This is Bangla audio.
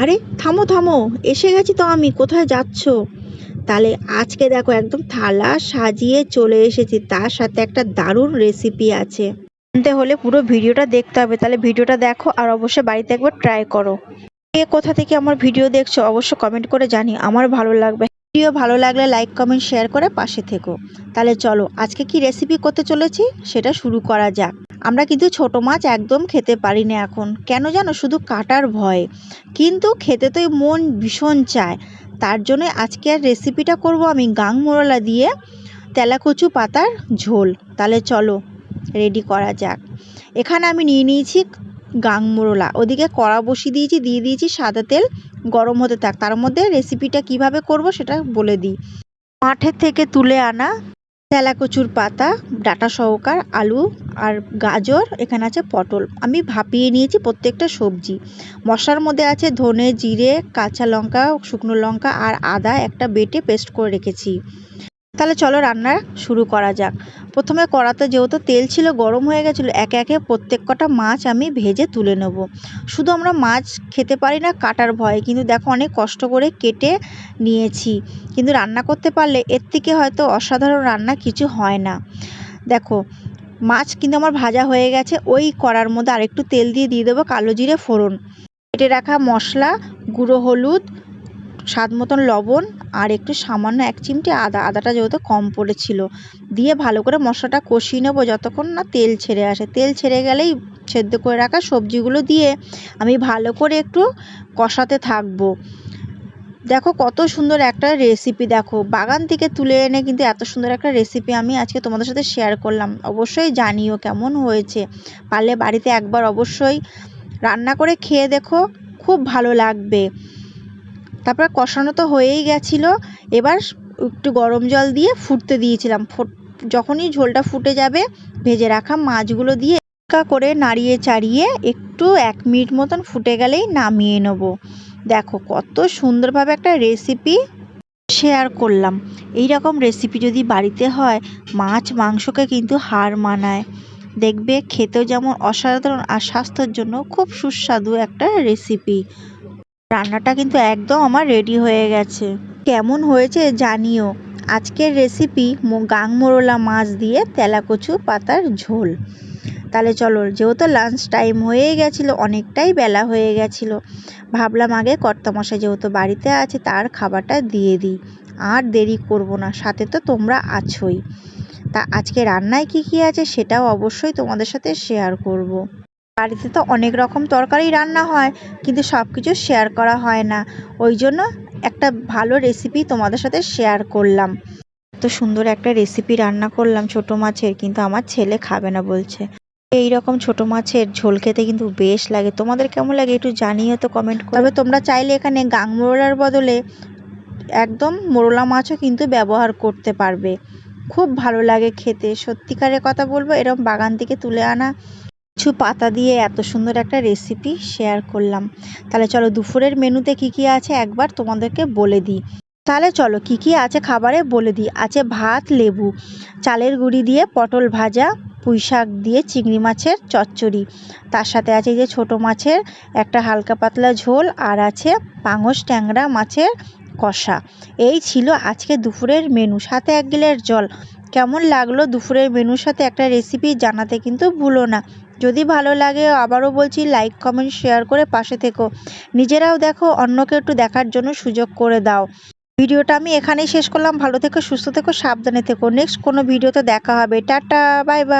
আরে, থামো থামো, এসে গেছি তো আমি, কোথায় যাচ্ছ? তাহলে আজকে দেখো একদম থালা সাজিয়ে চলে এসেছি, তার সাথে একটা দারুণ রেসিপি আছে। জানতে হলে পুরো ভিডিওটা দেখতে হবে, তাহলে ভিডিওটা দেখো আর অবশ্যই বাড়িতে একবার ট্রাই করো। কে কোথা থেকে আমার ভিডিও দেখছ অবশ্যই কমেন্ট করে জানি আমার ভালো লাগবে। ভিডিও ভালো লাগলে লাইক কমেন্ট শেয়ার করে পাশে থেকো। তাহলে চলো, আজকে কি রেসিপি করতে চলেছি? সেটা শুরু করা যাক। আমরা কিন্তু ছোট মাছ একদম খেতে পারি না এখন। কেন জানো? শুধু কাটার ভয়। কিন্তু খেতে তো মন ভীষণ চায়। তার জন্য আজকে আর রেসিপিটা করব আমি গাং মোরলা দিয়ে তেলাকচু পাতার ঝোল। তাহলে চলো রেডি করা যাক। এখানে আমি নিয়ে নিয়েছি গাং মোরলা ওদিকে কড়া বসিয়ে দিয়েছি, দিয়ে দিয়েছি সাদা তেল, গরম হতে থাক। তার মধ্যে রেসিপিটা কীভাবে করব সেটা বলে দিই। মাঠের থেকে তুলে আনা তেলাকুচুর পাতা, ডাটা সহকার, আলু আর গাজর, এখানে আছে পটল। আমি ভাপিয়ে নিয়েছি প্রত্যেকটা সবজি। মশার মধ্যে আছে ধনে, জিরে, কাঁচা লঙ্কা, শুকনো লঙ্কা আর আদা একটা বেটে পেস্ট করে রেখেছি। তাহলে চলো রান্না শুরু করা যাক। প্রথমে কড়াতে যেহেতু তেল ছিল, গরম হয়ে গেছিল, একে একে প্রত্যেক কটা মাছ আমি ভেজে তুলে নেব। শুধু আমরা মাছ খেতে পারি না, কাটার ভয়ে, কিন্তু দেখো অনেক কষ্ট করে কেটে নিয়েছি। কিন্তু রান্না করতে পারলে এর থেকে হয়তো অসাধারণ রান্না কিছু হয় না। দেখো, মাছ কিন্তু আমার ভাজা হয়ে গেছে, ওই কড়ার মধ্যে আরেকটু তেল দিয়ে দিয়ে দেবো কালো জিরে ফোড়ন। কেটে রাখা মশলা, গুঁড়ো হলুদ স্বাদ মতন লবণ আর একটু সামান্য এক চিমটে আদা। আদাটা যেহেতু কম পড়েছিল। দিয়ে ভালো করে মশলাটা কষিয়ে নেব যতক্ষণ না তেল ছেড়ে আসে। তেল ছেড়ে গেলেই সেদ্ধ করে রাখা সবজিগুলো দিয়ে আমি ভালো করে একটু কষাতে থাকব। দেখো কত সুন্দর একটা রেসিপি দেখো। বাগান থেকে তুলে এনে কিন্তু এত সুন্দর একটা রেসিপি আমি আজকে তোমাদের সাথে শেয়ার করলাম। অবশ্যই জানিও কেমন হয়েছে। পারলে বাড়িতে একবার অবশ্যই রান্না করে খেয়ে দেখো। খুব ভালো লাগবে। তারপর কষানো তো হয়েই গেছিল। এবার একটু গরম জল দিয়ে ফুটতে দিয়েছিলাম। যখনই ঝোলটা ফুটে যাবে, ভেজে রাখা মাছগুলো দিয়ে হালকা করে নাড়িয়ে চাড়িয়ে একটু এক মিনিট মতন ফুটে গেলেই নামিয়ে নেব। দেখো কত সুন্দরভাবে একটা রেসিপি শেয়ার করলাম। এই রকম রেসিপি যদি বাড়িতে হয়, মাছ মাংসকে কিন্তু হার মানায়। দেখবে খেতেও যেমন অসাধারণ আর স্বাস্থ্যের জন্য খুব সুস্বাদু একটা রেসিপি রান্নাটা কিন্তু একদম আমার রেডি হয়ে গেছে। কেমন হয়েছে জানিও। আজকের রেসিপি গাং মোরলা মাছ দিয়ে তেলাকচু পাতার ঝোল। তাহলে চলো, যেহেতু লাঞ্চ টাইম হয়ে গেছিল, অনেকটাই বেলা হয়ে গেছিল। ভাবলাম আগে কর্তামশাই যেহেতু বাড়িতে আছে, তার খাবারটা দিয়ে দিই। আর দেরি করব না, সাথে তো তোমরা আছোই। তা আজকে রান্নায় কি কি আছে সেটাও অবশ্যই তোমাদের সাথে শেয়ার করব। বাড়িতে তো অনেক রকম তরকারি রান্না হয়, কিন্তু সব কিছু শেয়ার করা হয় না। ওই জন্য একটা ভালো রেসিপি তোমাদের সাথে শেয়ার করলাম। এত সুন্দর একটা রেসিপি রান্না করলাম ছোট মাছের, কিন্তু আমার ছেলে খাবে না বলছে। এই রকম ছোট মাছের ঝোল খেতে কিন্তু বেশ লাগে। তোমাদের কেমন লাগে একটু জানিও তো কমেন্ট করে। তবে তোমরা চাইলে এখানে গাংমোরলার বদলে একদম মোরলা মাছও কিন্তু ব্যবহার করতে পারবে। খুব ভালো লাগে খেতে। সত্যিকারের কথা বলব এরকম বাগান থেকে তুলে আনা কিছু পাতা দিয়ে এত সুন্দর একটা রেসিপি শেয়ার করলাম। তাহলে চলো দুপুরের মেনুতে কি কি আছে একবার তোমাদেরকে বলে দিই। তাহলে চলো কি কি আছে খাবারে বলে দিই। আছে ভাত, লেবু, চালের গুঁড়ি দিয়ে পটল ভাজা পুঁই শাক দিয়ে চিংড়ি মাছের চচ্চড়ি। তার সাথে আছে যে ছোট মাছের একটা হালকা পাতলা ঝোল আর আছে পাঙস ট্যাংরা মাছের কষা। এই ছিল আজকে দুপুরের মেনু। সাথে এক গিলের জল। কেমন লাগল দুপুরের মেনুর সাথে একটা রেসিপি জানাতে কিন্তু ভুলো না। যদি ভালো লাগে, আবারও বলছি লাইক কমেন্ট শেয়ার করে পাশে থেকো। নিজেরাও দেখো, অন্যকে একটু দেখার জন্য সুযোগ করে দাও। ভিডিওটা আমি এখানেই শেষ করলাম। ভালো থেকো, সুস্থ থেকো, সাবধানে থেকো। নেক্সট কোনো ভিডিওতে দেখা হবে। Tata bye bye